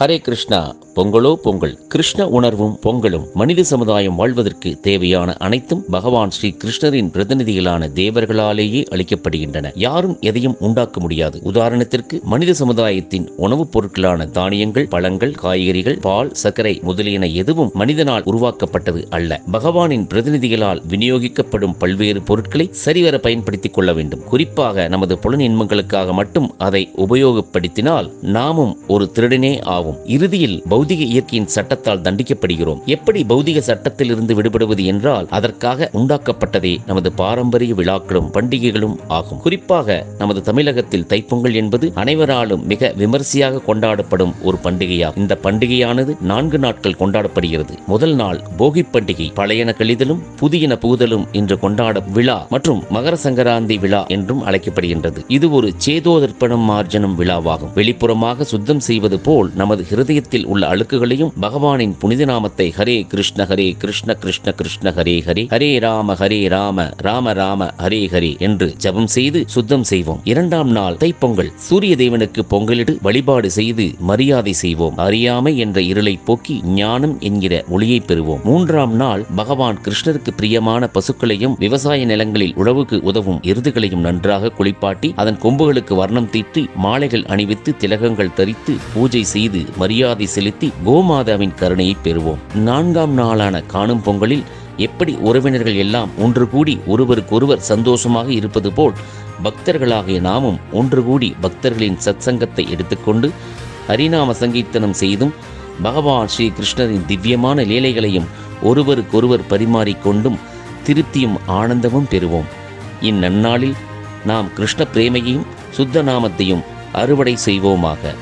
ஹரே கிருஷ்ணா பொங்கலோ பொங்கல். கிருஷ்ண உணர்வும் பொங்கலும் மனித சமுதாயம் வாழ்வதற்கு தேவையான அனைத்தும் பகவான் ஸ்ரீ கிருஷ்ணரின் பிரதிநிதிகளான தேவர்களாலேயே அளிக்கப்படுகின்றன. யாரும் எதையும் உண்டாக்க முடியாது. உதாரணத்திற்கு மனித சமுதாயத்தின் உணவுப் பொருட்களான தானியங்கள் பழங்கள் காய்கறிகள் பால் சர்க்கரை முதலியன எதுவும் மனிதனால் உருவாக்கப்பட்டது அல்ல. பகவானின் பிரதிநிதிகளால் விநியோகிக்கப்படும் பல்வேறு பொருட்களை சரிவர பயன்படுத்திக் கொள்ள வேண்டும். குறிப்பாக நமது புலன் இன்பங்களுக்காக மட்டும் அதை உபயோகப்படுத்தினால் நாமும் ஒரு திருடனே ஆகும் இறுதியில் பௌதிக இயற்கையின் சட்டத்தால் தண்டிக்கப்படுகிறோம். எப்படி பௌதிக சட்டத்தில் இருந்து விடுபடுவது என்றால் அதற்காக உண்டாக்கப்பட்டதே நமது பாரம்பரிய விழாக்களும் பண்டிகைகளும் ஆகும். குறிப்பாக நமது தமிழகத்தில் தைப்பொங்கல் என்பது அனைவராலும் மிக விமர்சையாக கொண்டாடப்படும் ஒரு பண்டிகையாகும். இந்த பண்டிகையானது நான்கு நாட்கள் கொண்டாடப்படுகிறது. முதல் நாள் போகி பண்டிகை. பழையன கழிதலும் புதியன புகுதலும் என்று கொண்டாட விழா மற்றும் மகர சங்கராந்தி விழா என்றும் அழைக்கப்படுகின்றது. இது ஒரு சேதோதர்ப்பணம் மார்ஜனம் விழாவாகும். வெளிப்புறமாக சுத்தம் செய்வது போல் நமது ஹிருதயத்தில் உள்ள அழுக்குகளையும் பகவானின் புனித நாமத்தை ஹரே கிருஷ்ண ஹரே கிருஷ்ண கிருஷ்ண கிருஷ்ண ஹரே ஹரே ஹரே ராம ஹரே ராம ராம ராம ஹரே ஹரே என்று ஜபம் செய்து சுத்தம் செய்வோம். இரண்டாம் நாள் தைப்பொங்கல். சூரிய தேவனுக்கு பொங்கலிட்டு வழிபாடு செய்து மரியாதை செய்வோம். அறியாமை என்ற இருளை போக்கி ஞானம் என்கிற ஒளியை பெறுவோம். மூன்றாம் நாள் பகவான் கிருஷ்ணருக்கு பிரியமான பசுக்களையும் விவசாய நிலங்களில் உழவுக்கு உதவும் எருதுகளையும் நன்றாக குளிப்பாட்டி அதன் கொம்புகளுக்கு வர்ணம் தீட்டி மாலைகள் அணிவித்து திலகங்கள் தரித்து பூஜை செய்து மரியாதை செலுத்தி கோமாதாவின் கருணையை பெறுவோம். நான்காம் நாளான காணும் பொங்கலில் எப்படி உறவினர்கள் எல்லாம் ஒன்று கூடி ஒருவருக்கொருவர் சந்தோஷமாக இருப்பது போல் பக்தர்களாகிய நாமும் ஒன்று கூடி பக்தர்களின் சத்சங்கத்தை எடுத்துக்கொண்டு ஹரிநாம சங்கீர்த்தனம் செய்தும் பகவான் ஸ்ரீ கிருஷ்ணரின் திவ்யமான லீலைகளையும் ஒருவருக்கொருவர் பரிமாறிக்கொண்டும் திருப்தியும் ஆனந்தமும் பெறுவோம். இந்நன்னாளில் நாம் கிருஷ்ண பிரேமையையும் சுத்த நாமத்தையும் அறுவடை செய்வோமாக.